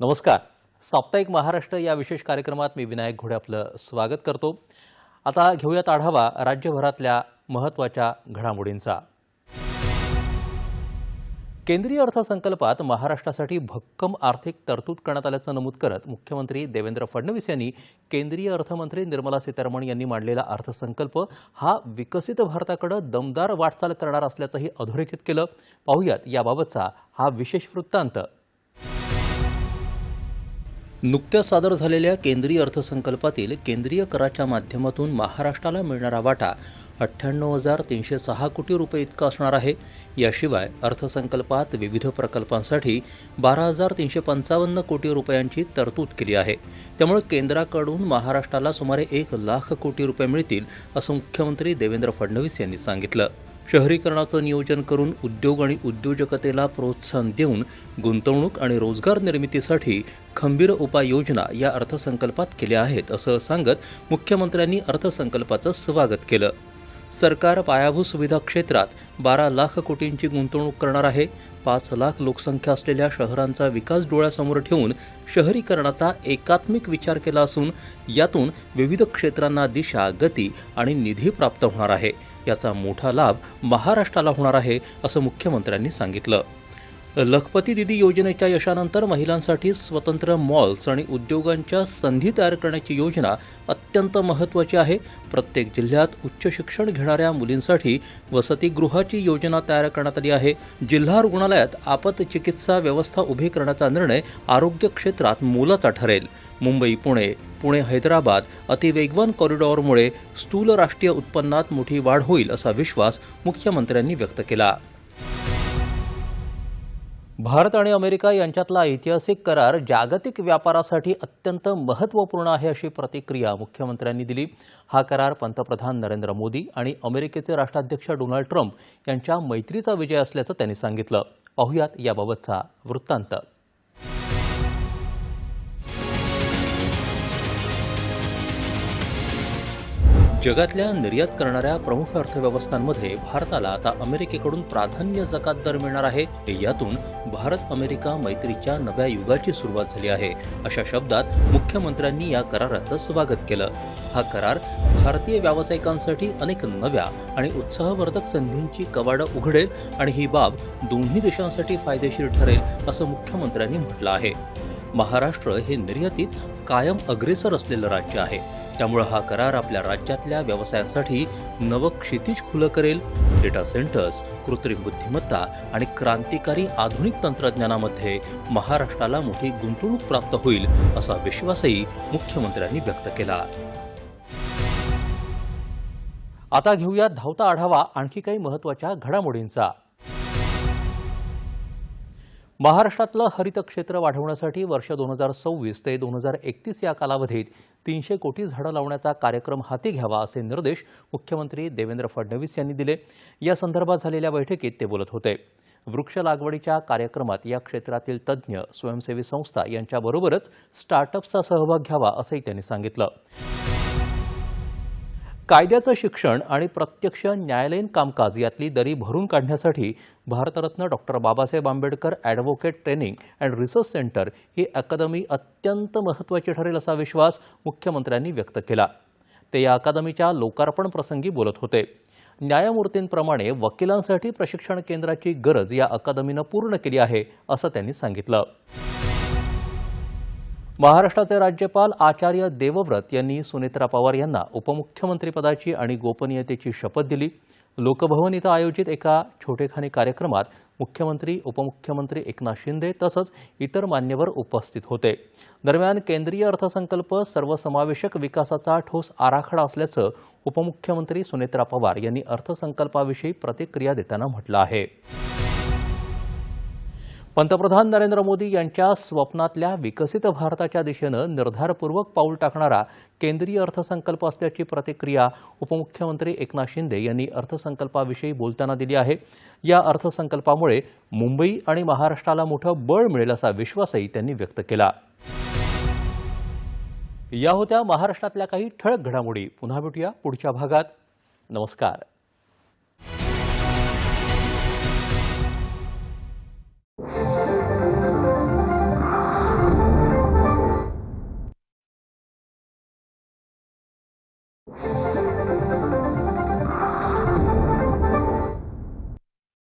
नमस्कार. साप्ताहिक महाराष्ट्र या विशेष कार्यक्रमात मी विनायक घोडे आपलं स्वागत करतो. आता घेऊयात आढावा राज्यभरातल्या महत्त्वाच्या घडामोडींचा. केंद्रीय अर्थसंकल्पात महाराष्ट्रासाठी भक्कम आर्थिक तरतूद करण्यात आल्याचं नमूद करत मुख्यमंत्री देवेंद्र फडणवीस यांनी केंद्रीय अर्थमंत्री निर्मला सीतारामन यांनी मांडलेला अर्थसंकल्प हा विकसित भारताकडे दमदार वाटचाल करणार असल्याचंही अधोरेखित केलं. पाहुयात याबाबतचा हा विशेष वृत्तांत. नुकत्याच सादर झालेल्या केंद्रीय अर्थसंकल्पातील केंद्रीय कराच्या माध्यमातून महाराष्ट्राला मिळणारा वाटा अठ्ठ्याण्णव हजार तीनशे सहा कोटी रुपये इतका असणार आहे. याशिवाय अर्थसंकल्पात विविध प्रकल्पांसाठी बारा हजार तीनशे पंचावन्न कोटी रुपयांची तरतूद केली आहे. त्यामुळे केंद्राकडून महाराष्ट्राला सुमारे एक लाख कोटी रुपये मिळतील असं मुख्यमंत्री देवेंद्र फडणवीस यांनी सांगितलं. शहरीकरणाचं नियोजन करून उद्योग आणि उद्योजकतेला प्रोत्साहन देऊन गुंतवणूक आणि रोजगार निर्मितीसाठी खंबीर उपाययोजना या अर्थसंकल्पात केल्या आहेत असं सांगत मुख्यमंत्र्यांनी अर्थसंकल्पाचं स्वागत केलं. सरकार पायाभूत सुविधा क्षेत्रात बारा लाख कोटींची गुंतवणूक करणार आहे पाच लाख लोकसंख्या असलेल्या शहरांचा विकास डोळ्यासमोर ठेवून शहरीकरणाचा एकात्मिक विचार केला असून यातून विविध क्षेत्रांना दिशा गती आणि निधी प्राप्त होणार आहे. याचा मोठा लाभ महाराष्ट्राला होणार आहे असं मुख्यमंत्र्यांनी सांगितलं. लखपती दिदी योजनेच्या यशानंतर महिलांसाठी स्वतंत्र मॉल्स आणि उद्योगांच्या संधी तयार करण्याची योजना अत्यंत महत्त्वाची आहे. प्रत्येक जिल्ह्यात उच्च शिक्षण घेणाऱ्या मुलींसाठी वसतिगृहाची योजना तयार करण्यात आली आहे. जिल्हा रुग्णालयात आपत चिकित्सा व्यवस्था उभी करण्याचा निर्णय आरोग्य क्षेत्रात मोलाचा ठरेल. मुंबई पुणे पुणे हैदराबाद अतिवेगवान कॉरिडॉरमुळे स्थूल राष्ट्रीय उत्पन्नात मोठी वाढ होईल असा विश्वास मुख्यमंत्र्यांनी व्यक्त केला. भारत आणि अमेरिका यांच्यातला ऐतिहासिक करार जागतिक व्यापारासाठी अत्यंत महत्त्वपूर्ण आहे अशी प्रतिक्रिया मुख्यमंत्र्यांनी दिली. हा करार पंतप्रधान नरेंद्र मोदी आणि अमेरिकेचे राष्ट्राध्यक्ष डोनाल्ड ट्रम्प यांच्या मैत्रीचा विजय असल्याचं त्यांनी सांगितलं. पाहुयात याबाबतचा वृत्तांत. जगातल्या निर्यात करणाऱ्या प्रमुख अर्थव्यवस्थांमध्ये भारताला आता अमेरिकेकडून प्राधान्य जकात दर मिळणार आहे. यातून भारत अमेरिका मैत्रीच्या नव्या युगाची सुरुवात झाली आहे. अशा शब्दात मुख्यमंत्र्यांनी या कराराचं स्वागत केलं. हा करार भारतीय व्यावसायिकांसाठी अनेक नव्या आणि उत्साहवर्धक संधींची कवाडं उघडेल आणि ही बाब दोन्ही देशांसाठी फायदेशीर ठरेल असं मुख्यमंत्र्यांनी म्हटलं आहे. महाराष्ट्र हे निर्यातीत कायम अग्रेसर असलेलं राज्य आहे. त्यामुळं हा करार आपल्या राज्यातल्या व्यवसायासाठी नवं क्षितिज खुलं करेल. डेटा सेंटर्स कृत्रिम बुद्धिमत्ता आणि क्रांतिकारी आधुनिक तंत्रज्ञानामध्ये महाराष्ट्राला मोठी गुंतवणूक प्राप्त होईल असा विश्वासही मुख्यमंत्र्यांनी व्यक्त केला. आता घेऊया धावता आढावा आणखी काही महत्त्वाच्या घडामोडींचा. महाराष्ट्रातलं हरित क्षेत्र वाढवण्यासाठी वर्ष दोन हजार सव्वीस ते दोन हजार एकतीस या कालावधीत तीनशे कोटी झाडं लावण्याचा कार्यक्रम हाती घ्यावा असे निर्देश मुख्यमंत्री देवेंद्र फडणवीस यांनी दिले. या संदर्भात झालेल्या बैठकीत ते बोलत होते. वृक्ष लागवडीच्या कार्यक्रमात या क्षेत्रातील तज्ज्ञ स्वयंसेवी संस्था यांच्याबरोबरच स्टार्टअप्सचा सहभाग घ्यावा असंही त्यांनी सांगितलं. कायद्याचं शिक्षण आणि प्रत्यक्ष न्यायालयीन कामकाज यातली दरी भरून काढण्यासाठी Bharatratna doctor Babasaheb Ambedkar advocate training and research centre ही अकादमी अत्यंत महत्त्वाची ठरेल असा विश्वास मुख्यमंत्र्यांनी व्यक्त केला. ते या अकादमीच्या लोकार्पण प्रसंगी बोलत होते. न्यायमूर्तींप्रमाणे वकिलांसाठी प्रशिक्षण केंद्राची गरज या अकादमीनं पूर्ण केली आहे असं त्यांनी सांगितलं. महाराष्ट्राचे राज्यपाल आचार्य देवव्रत यांनी सुनेत्रा पवार यांना उपमुख्यमंत्रीपदाची आणि गोपनीयतेची शपथ दिली. लोकभवन इथं आयोजित एका छोटेखानी कार्यक्रमात मुख्यमंत्री उपमुख्यमंत्री एकनाथ शिंदे तसंच इतर मान्यवर उपस्थित होते. दरम्यान केंद्रीय अर्थसंकल्प सर्वसमावेशक विकासाचा ठोस आराखडा असल्याचं उपमुख्यमंत्री सुनेत्रा पवार यांनी अर्थसंकल्पाविषयी प्रतिक्रिया देताना म्हटलं आहे. पंतप्रधान नरेंद्र मोदी यांच्या स्वप्नातल्या विकसित भारताच्या दिशेनं निर्धारपूर्वक पाऊल टाकणारा केंद्रीय अर्थसंकल्प असल्याची प्रतिक्रिया उपमुख्यमंत्री एकनाथ शिंदे यांनी अर्थसंकल्पाविषयी बोलताना दिली आहे. या अर्थसंकल्पामुळे मुंबई आणि महाराष्ट्राला मोठं बळ मिळेल असा विश्वासही त्यांनी व्यक्त केला. या होत्या महाराष्ट्रातल्या काही ठळक घडामोडी. पुन्हा भेटूया पुढच्या भागात. नमस्कार.